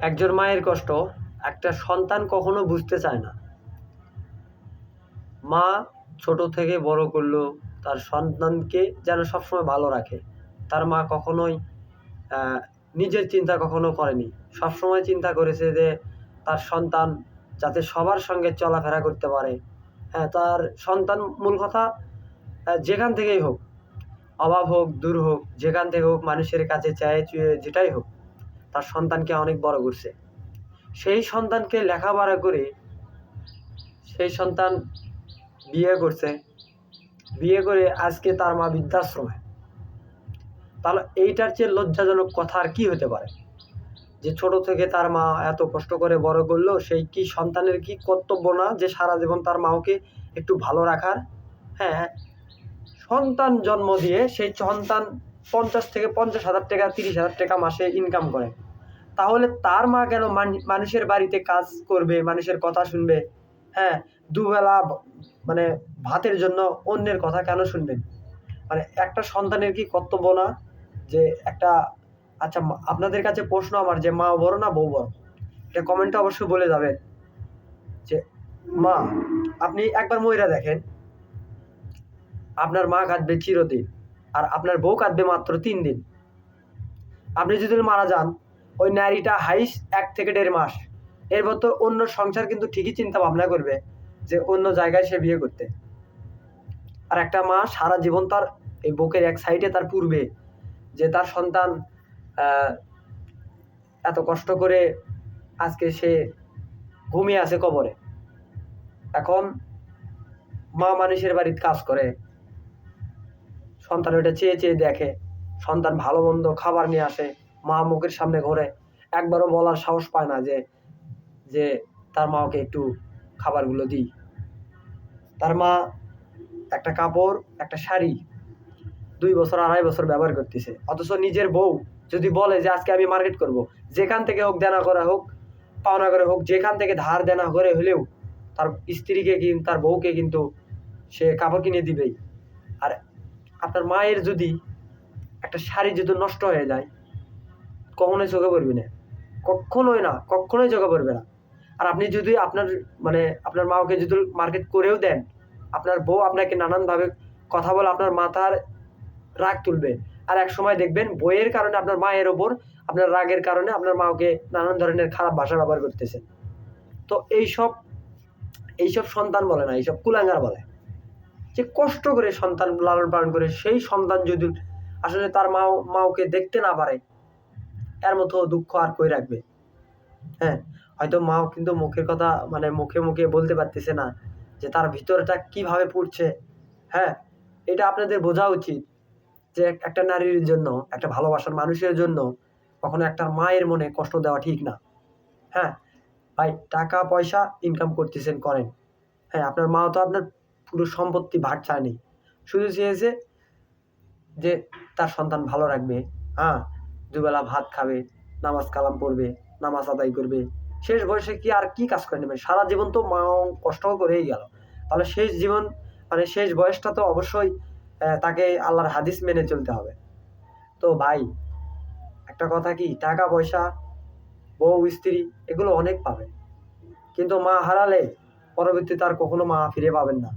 একজন মায়ের কষ্ট, একটা সন্তান কখনো বুঝতে চায় না। মা ছোট থেকে বড় করল, তার সন্তানকে যেন সবসময় ভালো রাখে। তার মা কখনোই নিজের চিন্তা কখনো করেনি। সবসময় চিন্তা করেছে যে, তার সন্তান যাতে সবার সঙ্গে চলাফেরা করতে পারে। হ্যাঁ তার সন্তান মূল কথা যেখান থেকেই হোক, অভাব হোক, দূর হোক, যেখান থেকে হোক, মানুষের কাছে চায় চুয়ে, যেটাই হোক তার সন্তানকে অনেক বড় করছে। সেই সন্তানকে লেখাপড়া করে সেই সন্তান বিয়ে করছে। বিয়ে করে আজকে তার মা বৃদ্ধাশ্রমে। তাহলে এইটার চেয়ে লজ্জাজনক কথা আর কি হতে পারে? যে ছোট থেকে তার মা এত কষ্ট করে বড় করল, সেই কি সন্তানের কি কর্তব্য না যে সারা জীবন তার মাকে একটু ভালো রাখার? হ্যাঁ সন্তান জন্ম দিয়ে সেই সন্তান পঞ্চাশ থেকে পঞ্চাশ হাজার টাকা, তিরিশ হাজার টাকা মাসে ইনকাম করে। তাহলে তার মা কেন মান- মানুষের বাড়িতে কাজ করবে, মানুষের কথা শুনবে? হ্যাঁ দুবেলা মানে ভাতের জন্য অন্যের কথা কেন শুনবেন মানে একটা সন্তানের কি কর্তব্য না যে একটা আচ্ছা আপনাদের কাছে প্রশ্ন আমার যে মা বড় না বউ বড়? এটা কমেন্টে অবশ্যই বলে যাবেন। যে, মা, আপনি একবার ময়রা দেখেন। আপনার মা কাঁদবে চিরদিন, আর আপনার বউ কাঁদবে মাত্র তিন দিন। আপনি যদি মারা যান ওই নারীটা হাইস এক থেকে দেড় মাস। এরপর তো অন্য সংসার কিন্তু ঠিকই চিন্তা ভাবনা করবে যে অন্য জায়গায় সে বিয়ে করতে। আর একটা মা সারা জীবন তার এই বুকের এক সাইডে তার পূর্বে যে তার সন্তান এত কষ্ট করে আজকে সে ঘুমিয়ে আছে কবরে। এখন মা মানুষের বাড়িতে কাজ করে। সন্তান ওইটা চেয়ে চেয়ে দেখে। সন্তান ভালো মন্দ খাবার নিয়ে আসে। মা মুখের সামনে ঘোরে। একবারও বলার সাহস পায় না যে যে তার মাকে একটু খাবারগুলো দিই। তার মা একটা কাপড়, একটা শাড়ি দুই বছর, আড়াই বছর ব্যবহার করতেছে। অথচ নিজের বউ যদি বলে যে, আজকে আমি মার্কেট করব। যেখান থেকে হোক দেনা করা হোক, পাওনা করে হোক, যেখান থেকে ধার দেনা করে হলেও তার স্ত্রীকে কিন্তু তার বউকে কিন্তু সে কাপড় কিনে দিবেই। আর আপনার মায়ের যদি একটা শাড়ি যদি নষ্ট হয়ে যায় কখনোই চোখে পড়বে না। কখনোই না, কখনোই চোখে পড়বে না। আর আপনি যদি আপনার মানে আপনার মাকে যদি মার্কেট করেও দেন, আপনার বউ আপনাকে নানানভাবে কথা বলে আপনার মাথার রাগ তুলবে। আর এক সময় দেখবেন বইয়ের কারণে আপনার মায়ের ওপর, আপনার রাগের কারণে আপনার মাকে নানান ধরনের খারাপ ভাষা ব্যবহার করতেছেন তো এইসব এইসব সন্তান বলে না, এইসব কুলাঙ্গার বলে। যে কষ্ট করে সন্তান লালন পালন করে, সেই সন্তান যদি আসলে তার মা মাওকে দেখতে না পারে এর মতো দুঃখ আর কই রাখবে? হ্যাঁ হয়তো মাও কিন্তু মুখের কথা মানে মুখে মুখে বলতে পারতেছে না যে তার ভিতরটা কীভাবে পড়ছে। হ্যাঁ এটা আপনাদের বোঝা উচিত যে একটা নারীর জন্য, একটা ভালোবাসার মানুষের জন্য কখনো একটা মায়ের মনে কষ্ট দেওয়া ঠিক না। হ্যাঁ ভাই, টাকা, পয়সা ইনকাম করতেছেন, করেন। হ্যাঁ আপনার মা তো আপনার পুরো সম্পত্তি ভাগ চায়নি শুধু চেয়েছে যে তার সন্তান ভালো রাখবে। হ্যাঁ দুবেলা ভাত খাবে, নামাজ কালাম পড়বে, নামাজ আদায় করবে। শেষ বয়সে কি আর কি কাজ করে নেবে? সারা জীবন তো মা কষ্ট করেই গেল। তাহলে শেষ জীবন মানে শেষ বয়সটা তো অবশ্যই তাকে আল্লাহর হাদিস মেনে চলতে হবে। তো ভাই, একটা কথা কি? টাকা, পয়সা, বউ, স্ত্রী, এগুলো অনেক পাবে। কিন্তু মা হারালে পরবর্তী তার কখনো মা ফিরে পাবেন না।